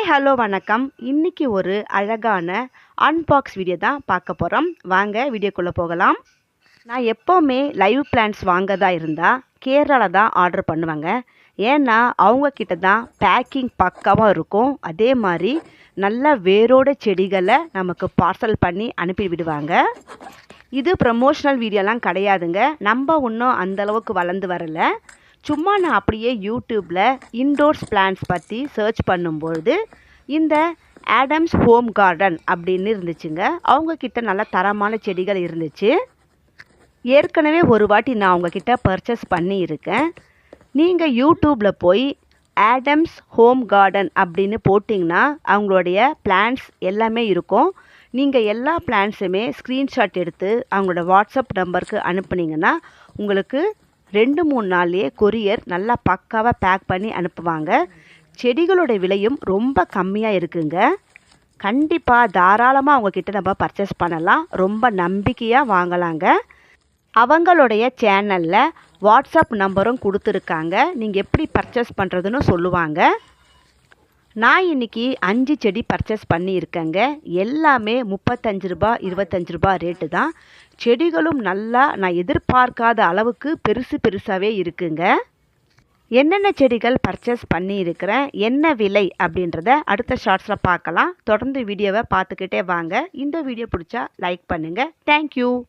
Hi hello வணக்கம். இன்றைக்கி ஒரு அழகான அன்பாக்ஸ் வீடியோ தான் பார்க்க போகிறோம் வாங்க வீடியோக்குள்ளே போகலாம். நான் எப்போவுமே லைவ் பிளான்ஸ் வாங்கதா இருந்தால் கேரளாவில் தான் ஆர்டர் பண்ணுவாங்க. ஏன்னா அவங்கக்கிட்ட தான் பேக்கிங் பக்காவாக இருக்கும். அதே மாதிரி நல்ல வேரோட செடிகளை நமக்கு பார்சல் பண்ணி அனுப்பி விடுவாங்க. இது ப்ரமோஷனல் வீடியோலாம் கிடையாதுங்க. நம்ம இன்னும் அந்தளவுக்கு வளர்ந்து வரல. சும்மா நான் அப்படியே யூடியூப்பில் இன்டோர்ஸ் பிளான்ஸ் பற்றி சர்ச் பண்ணும்பொழுது இந்த ஆடம்ஸ் ஹோம் கார்டன் அப்படின்னு இருந்துச்சுங்க. அவங்கக்கிட்ட நல்ல தரமான செடிகள் இருந்துச்சு. ஏற்கனவே ஒரு வாட்டி நான் அவங்கக்கிட்ட பர்ச்சேஸ் பண்ணியிருக்கேன். நீங்கள் யூடியூப்பில் போய் ஆடம்ஸ் ஹோம் கார்டன் அப்படின்னு போட்டிங்கன்னா அவங்களுடைய பிளான்ஸ் எல்லாமே இருக்கும். நீங்கள் எல்லா பிளான்ஸுமே ஸ்க்ரீன்ஷாட் எடுத்து அவங்களோட வாட்ஸ்அப் நம்பருக்கு அனுப்புனீங்கன்னா உங்களுக்கு ரெண்டு மூணு நாள்லேயே கொரியர் நல்லா பக்காவாக பேக் பண்ணி அனுப்புவாங்க. செடிகளோட விலையும் ரொம்ப கம்மியாக இருக்குங்க. கண்டிப்பாக தாராளமாக அவங்கக்கிட்ட நம்ம பர்ச்சேஸ் பண்ணலாம். ரொம்ப நம்பிக்கையாக வாங்கலாங்க. அவங்களுடைய சேனலில் வாட்ஸ்அப் நம்பரும் கொடுத்துருக்காங்க. நீங்கள் எப்படி பர்ச்சேஸ் பண்ணுறதுன்னு சொல்லுவாங்க. நான் இன்னைக்கு அஞ்சு செடி பர்ச்சேஸ் பண்ணியிருக்கேங்க. எல்லாமே முப்பத்தஞ்சு ரூபா இருபத்தஞ்சு ரூபா ரேட்டு தான். செடிகளும் நல்லா நான் எதிர்பார்க்காத அளவுக்கு பெருசு பெருசாகவே இருக்குங்க. என்னென்ன செடிகள் பர்ச்சேஸ் பண்ணியிருக்கிறேன் என்ன விலை அப்படின்றத அடுத்த ஷார்ட்ஸில் பார்க்கலாம். தொடர்ந்து வீடியோவை பார்த்துக்கிட்டே வாங்க. இந்த வீடியோ பிடிச்சா லைக் பண்ணுங்கள் தேங்க்யூ